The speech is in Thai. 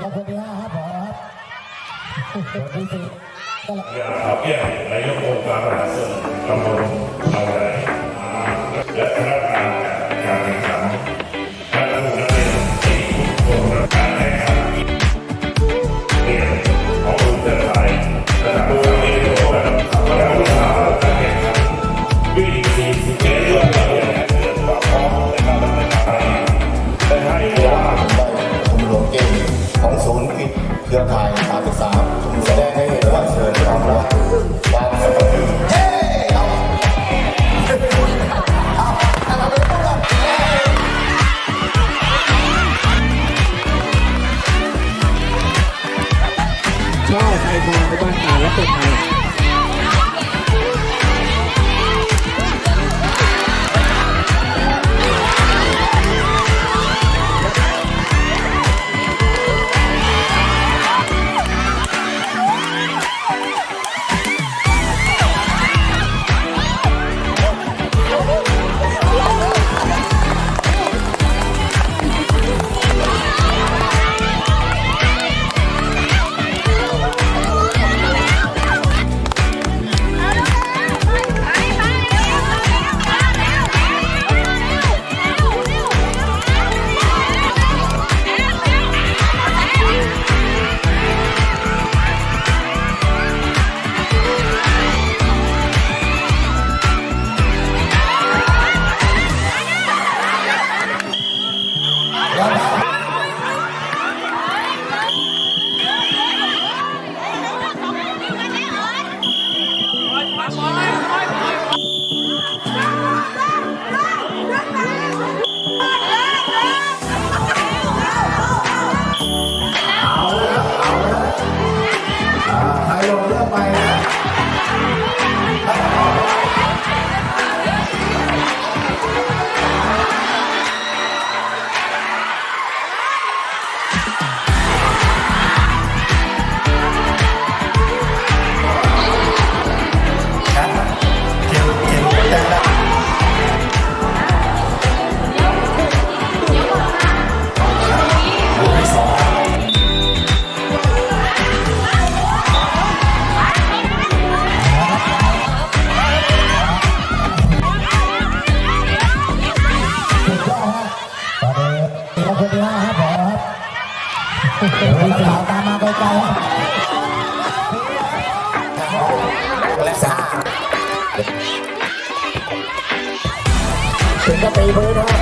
ครับคนที่ห้าครับผอครับคนที่สี่ก็ละเรื่องข่าวแก้นายกองค์การมหาส่วนตำบล เครือข่ายการศึกษาแสดงให้เห็นว่าเชิญความรักความสามัคคีเฮ้เอาเอาเอาไปพูดกันชอบไทยทองในบ้านตาและคนไทย คนที่สี่ตามมาไกลๆและถึงก็ตีพื้นนะครับตอนนี้ตอนนี้ไม่ดูเด็กนะครับ